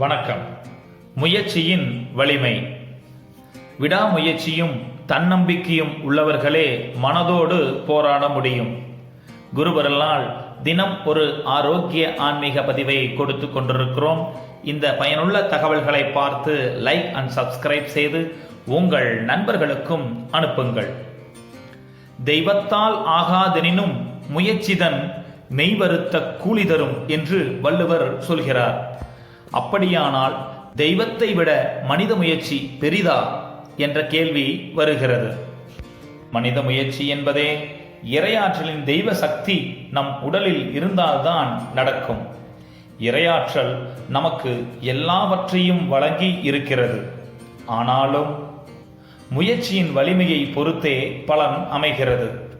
வணக்கம். முயற்சியின் வலிமை. விடாமுயற்சியும் தன்னம்பிக்கையும் உள்ளவர்களே மனதோடு போராட முடியும். குருவரலால் தினம் ஒரு ஆரோக்கிய ஆன்மீக பதிவை கொடுத்து கொண்டிருக்கிறோம். இந்த பயனுள்ள தகவல்களை பார்த்து லைக் அண்ட் சப்ஸ்கிரைப் செய்து உங்கள் நண்பர்களுக்கும் அனுப்புங்கள். தெய்வத்தால் ஆகாதெனினும் முயற்சிதன் மெய்வருத்த கூலி தரும் என்று வள்ளுவர் சொல்கிறார். அப்படியானால் தெய்வத்தை விட மனித முயற்சி பெரிதா என்ற கேள்வி வருகிறது. மனித முயற்சி என்பதே இரையாற்றலின் தெய்வ சக்தி நம் உடலில் இருந்தால்தான் நடக்கும். இரையாற்றல் நமக்கு எல்லாவற்றையும் வழங்கி இருக்கிறது. ஆனாலும் முயற்சியின் வலிமையை பொறுத்தே பலன் அமைகிறது.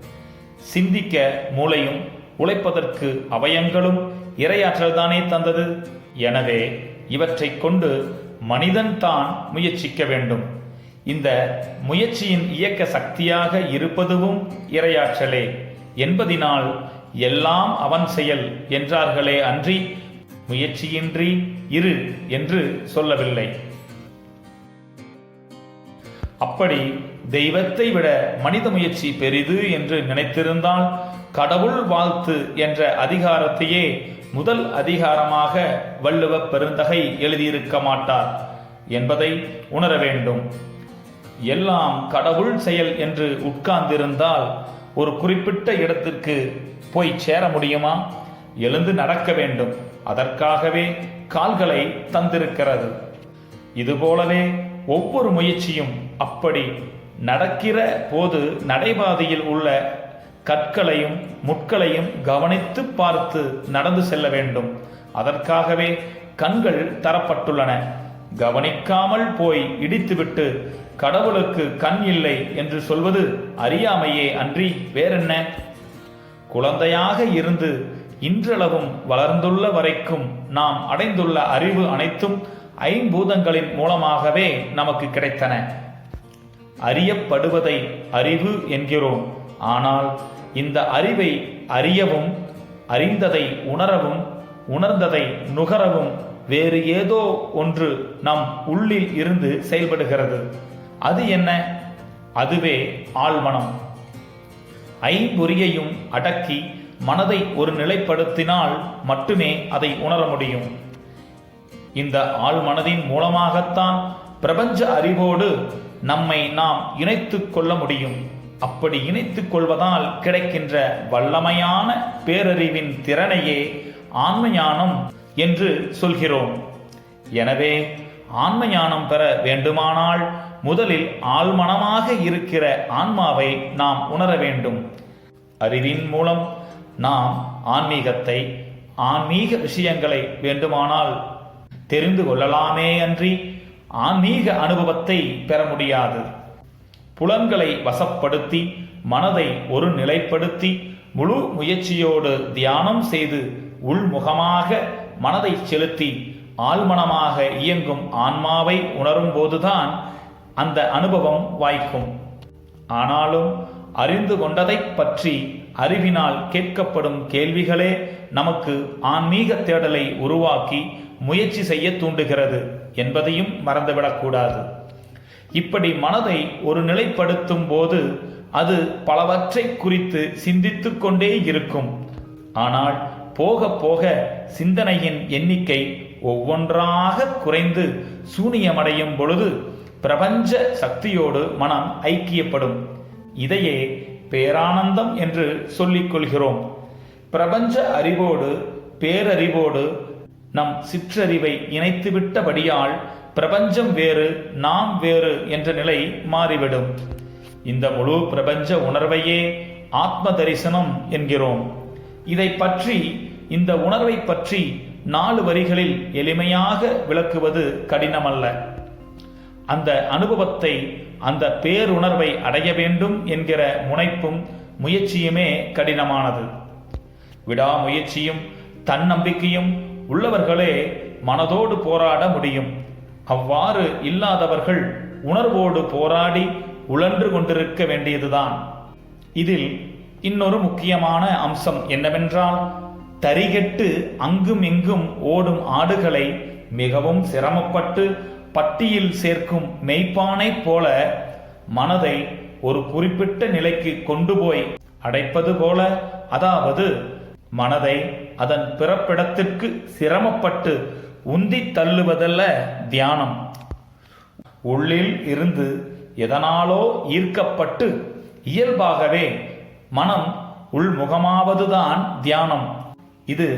சிந்திக்க மூளையும் உழைப்பதற்கு அவயங்களும் இரையாற்றல் தானே தந்தது? எனவே இவற்றை கொண்டு மனிதன் தான் முயற்சிக்க வேண்டும். இந்த முயற்சியின் இயக்க சக்தியாக இருப்பதுவும் இரையாற்றலே. என்பதினால் எல்லாம் அவன் செயல் என்றார்களே அன்றி முயற்சியின்றி இரு என்று சொல்லவில்லை. அப்படி தெய்வத்தை விட மனித முயற்சி பெரிது என்று நினைத்திருந்தால் கடவுள் வாழ்த்து என்ற அதிகாரத்தையே முதல் அதிகாரமாக வள்ளுவ பெருந்தகை எழுதியிருக்க மாட்டார் என்பதை உணர வேண்டும். எல்லாம் கடவுள் செயல் என்று உட்கார்ந்திருந்தால் ஒரு குறிப்பிட்ட இடத்திற்கு போய் சேர முடியுமா? எழுந்து நடக்க வேண்டும். அதற்காகவே கால்களை தந்திருக்கிறது. இதுபோலவே ஒவ்வொரு முயற்சியும் அப்படி நடக்கிற போது நடைபாதையில் உள்ள கற்களையும் முட்களையும் கவனித்து பார்த்து நடந்து செல்ல வேண்டும். அதற்காகவே கண்கள் தரப்பட்டுள்ளன. கவனிக்காமல் போய் இடித்துவிட்டு கடவுளுக்கு கண் இல்லை என்று சொல்வது அறியாமையே அன்றி வேறென்ன? குழந்தையாக இருந்து இன்றளவும் வளர்ந்துள்ள வரைக்கும் நாம் அடைந்துள்ள அறிவு அனைத்தும் ஐம்பூதங்களின் மூலமாகவே நமக்கு கிடைத்தன. அறியப்படுவதை அறிவு என்கிறோம். ஆனால் இந்த அறிவை அறியவும் அறிந்ததை உணரவும் உணர்ந்ததை நுகரவும் வேறு ஏதோ ஒன்று நம் உள்ளில் இருந்து செயல்படுகிறது. அது என்ன? அதுவே ஆழ்மனம். ஐம்பொறியையும் அடக்கி மனதை ஒரு நிலைப்படுத்தினால் மட்டுமே அதை உணர முடியும். இந்த ஆழ்மனதின் மூலமாகத்தான் பிரபஞ்ச அறிவோடு நம்மை நாம் இணைத்து கொள்ள முடியும். அப்படி இணைத்துக் கொள்வதால் கிடைக்கின்ற வல்லமையான பேரறிவின் திறனையே ஆன்மஞானம் என்று சொல்கிறோம். எனவே ஆன்மஞானம் பெற வேண்டுமானால் முதலில் ஆழ்மனமாக இருக்கிற ஆன்மாவை நாம் உணர வேண்டும். அறிவின் மூலம் நாம் ஆன்மீகத்தை ஆன்மீக விஷயங்களை வேண்டுமானால் தெரிந்து கொள்ளலாமே அன்றி ஆன்மீக அனுபவத்தை பெற முடியாது. புலன்களை வசப்படுத்தி மனதை ஒரு நிலைப்படுத்தி முழு முயற்சியோடு தியானம் செய்து உள்முகமாக மனதை செலுத்தி ஆழ்மனமாக இயங்கும் ஆன்மாவை உணரும் போதுதான் அந்த அனுபவம் வாய்க்கும். ஆனாலும் அறிந்து கொண்டதைப் பற்றி அறிவினால் கேட்கப்படும் கேள்விகளே நமக்கு ஆன்மீக தேடலை உருவாக்கி முயற்சி செய்ய தூண்டுகிறது என்பதையும் மறந்துவிடக்கூடாது. இப்படி மனதை ஒரு நிலைப்படுத்தும் போது அது பலவற்றை குறித்து சிந்தித்து கொண்டே இருக்கும். ஆனால் போக போக சிந்தனையின் எண்ணிக்கை ஒவ்வொன்றாக குறைந்து சூனியமடையும் பொழுது பிரபஞ்ச சக்தியோடு மனம் ஐக்கியப்படும். இதையே பேரானந்தம் என்று சொல்லிக் கொள்கிறோம். பிரபஞ்ச அறிவோடு பேரறிவோடு நம் சிற்றறிவை இணைத்துவிட்டபடியால் பிரபஞ்சம் வேறு நாம் வேறு என்ற நிலை மாறிவிடும். இந்த முழு பிரபஞ்ச உணர்வையே ஆத்ம தரிசனம் என்கிறோம். இதை பற்றி இந்த உணர்வை பற்றி நாலு வரிகளில் எளிமையாக விளக்குவது கடினமல்ல. அந்த அனுபவத்தை அந்த பேருணர்வை அடைய வேண்டும் என்கிற முனைப்பும் முயற்சியுமே கடினமானது. விடாமுயற்சியும் தன்னம்பிக்கையும் உள்ளவர்களே மனதோடு போராட முடியும். அவ்வாறு இல்லாதவர்கள் உணர்வோடு போராடி உழன்று கொண்டிருக்க வேண்டியதுதான். இதில் இன்னொரு முக்கியமான அம்சம் என்னவென்றால் தரிகெட்டு அங்கும் இங்கும் ஓடும் ஆடுகளை மிகவும் சிரமப்பட்டு பட்டியில் சேர்க்கும் மெய்ப்பானைப் போல மனதை ஒரு குறிப்பிட்ட நிலைக்கு கொண்டு போய் அடைப்பது போல அதாவது மனதை அதன் பிறப்பிடத்திற்கு சிரமப்பட்டு உந்தித் தள்ளுவதல்ல தியானம். உள்ளில் இருந்து எதனாலோ ஈர்க்கப்பட்டு இயல்பாகவே மனம் உள்முகமாவதுதான் தியானம். இது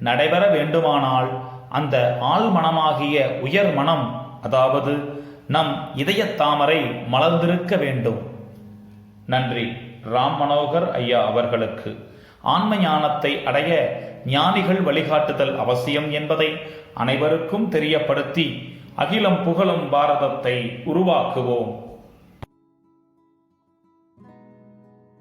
நடைபெற வேண்டுமானால் அந்த ஆழ்மனமாகிய உயர் மனம் அதாவது நம் இதய தாமரை மலர்ந்திருக்க வேண்டும். நன்றி. ராம் மனோகர் ஐயா அவர்களுக்கு. ஆன்ம ஞானத்தை அடைய ஞானிகள் வழிகாட்டுதல் அவசியம் என்பதை அனைவருக்கும் தெரியப்படுத்தி அகிலம் புகழும் பாரதத்தை உருவாக்குவோம்.